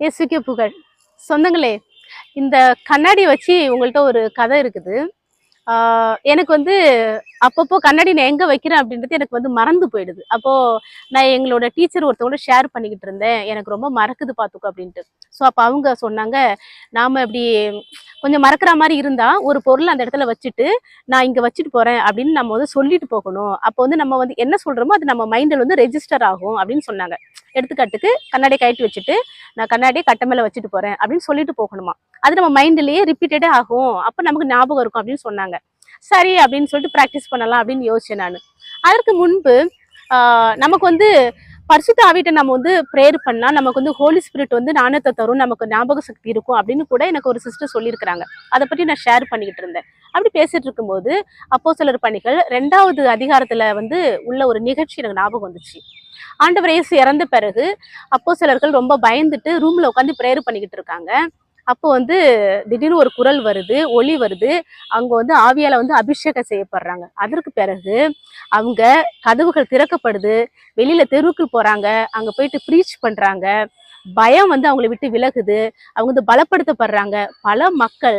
இயேசுக்கே புகழ். சொந்தங்களே இந்த கண்ணாடி வச்சு உங்கள்கிட்ட ஒரு கதை இருக்குது. எனக்கு வந்து அப்பப்போ கண்ணாடி நான் எங்கே வைக்கிறேன் அப்படின்றது எனக்கு வந்து மறந்து போயிடுது. அப்போது நான் எங்களோட டீச்சர் ஒருத்தவங்களோட ஷேர் பண்ணிக்கிட்டு இருந்தேன். எனக்கு ரொம்ப மறக்குது பார்த்துக்கோ அப்படின்ட்டு. ஸோ அப்போ அவங்க சொன்னாங்க நாம் இப்படி கொஞ்சம் மறக்கிற மாதிரி இருந்தால் ஒரு பொருள் அந்த இடத்துல வச்சுட்டு நான் இங்கே வச்சுட்டு போகிறேன் அப்படின்னு நம்ம வந்து சொல்லிட்டு போகணும். அப்போ வந்து நம்ம வந்து என்ன சொல்கிறோமோ அது நம்ம மைண்டில் வந்து ரெஜிஸ்டர் ஆகும் அப்படின்னு சொன்னாங்க. எடுத்துக்காட்டுக்கு கண்ணாடியை கழட்டி வச்சுட்டு நான் கண்ணாடியை கட்ட மேலே வச்சுட்டு போறேன் அப்படின்னு சொல்லிட்டு போகணுமா? அது நம்ம மைண்ட்லயே ரிப்பீட்டடே ஆகும். அப்ப நமக்கு ஞாபகம் இருக்கும் அப்படின்னு சொன்னாங்க. சரி அப்படின்னு சொல்லிட்டு ப்ராக்டிஸ் பண்ணலாம் அப்படின்னு யோசிச்சேன் நான். அதற்கு முன்பு நமக்கு வந்து பரிசுத்த ஆவிட்ட நம்ம வந்து ப்ரேயர் பண்ணால் நமக்கு வந்து ஹோலி ஸ்பிரிட் வந்து ஞானத்தை தரும் நமக்கு ஞாபக சக்தி இருக்கும் அப்படின்னு கூட எனக்கு ஒரு சிஸ்டர் சொல்லியிருக்கிறாங்க. அதை பற்றி நான் ஷேர் பண்ணிக்கிட்டு இருந்தேன். அப்படி பேசிட்டு இருக்கும்போது அப்போ சிலர் பணிகள் ரெண்டாவது அதிகாரத்தில் வந்து உள்ள ஒரு நிகழ்ச்சி எனக்கு ஞாபகம் வந்துச்சு. ஆண்டவர் இயேசு இறந்த பிறகு அப்போ சிலர்கள் ரொம்ப பயந்துட்டு ரூம்ல உட்காந்து ப்ரேயர் பண்ணிக்கிட்டு இருக்காங்க. அப்போ வந்து திடீர்னு ஒரு குரல் வருது ஒளி வருது. அவங்க வந்து ஆவியால வந்து அபிஷேகம் செய்யப்படுறாங்க. அதற்கு பிறகு அவங்க கதவுகள் திறக்கப்படுது. வெளியில தெருவுக்கு போறாங்க. அங்க போயிட்டு ப்ரீச் பண்றாங்க. பயம் வந்து அவங்கள விட்டு விலகுது. அவங்க வந்து பலப்படுத்தப்படுறாங்க. பல மக்கள்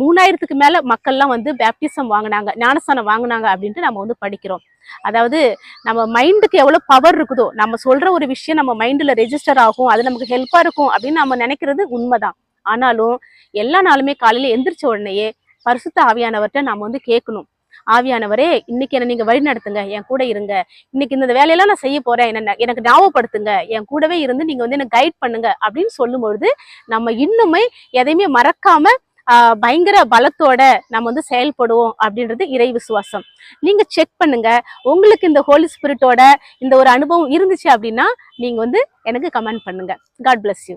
மூணாயிரத்துக்கு மேல மக்கள்லாம் வந்து பேப்டிசம் வாங்கினாங்க ஞானஸ்தானம் வாங்கினாங்க அப்படின்ட்டு நம்ம வந்து படிக்கிறோம். அதாவது நம்ம மைண்டுக்கு எவ்வளோ பவர் இருக்குதோ நம்ம சொல்ற ஒரு விஷயம் நம்ம மைண்டில் ரெஜிஸ்டர் ஆகும் அது நமக்கு ஹெல்ப்பாக இருக்கும் அப்படின்னு நம்ம நினைக்கிறது உண்மைதான். ஆனாலும் எல்லா நாளுமே காலையில் எந்திரிச்ச உடனேயே பரிசுத்த ஆவியானவர்கிட்ட நம்ம வந்து கேட்கணும். ஆவியானவரே இன்னைக்கு என்ன நீங்க வழி நடத்துங்க என் கூட இருங்க. இன்னைக்கு இந்த வேலையெல்லாம் நான் செய்ய போறேன் என்ன எனக்கு ஞாபகப்படுத்துங்க என் கூடவே இருந்து நீங்க வந்து எனக்கு கைட் பண்ணுங்க அப்படின்னு சொல்லும்பொழுது நம்ம இன்னுமே எதையுமே மறக்காம பயங்கர பலத்தோட நம்ம வந்து செயல்படுவோம் அப்படின்றது இறை விசுவாசம். நீங்க செக் பண்ணுங்க உங்களுக்கு இந்த ஹோலி ஸ்பிரிட்டோட இந்த ஒரு அனுபவம் இருந்துச்சு அப்படின்னா நீங்க வந்து எனக்கு கமெண்ட் பண்ணுங்க. God bless you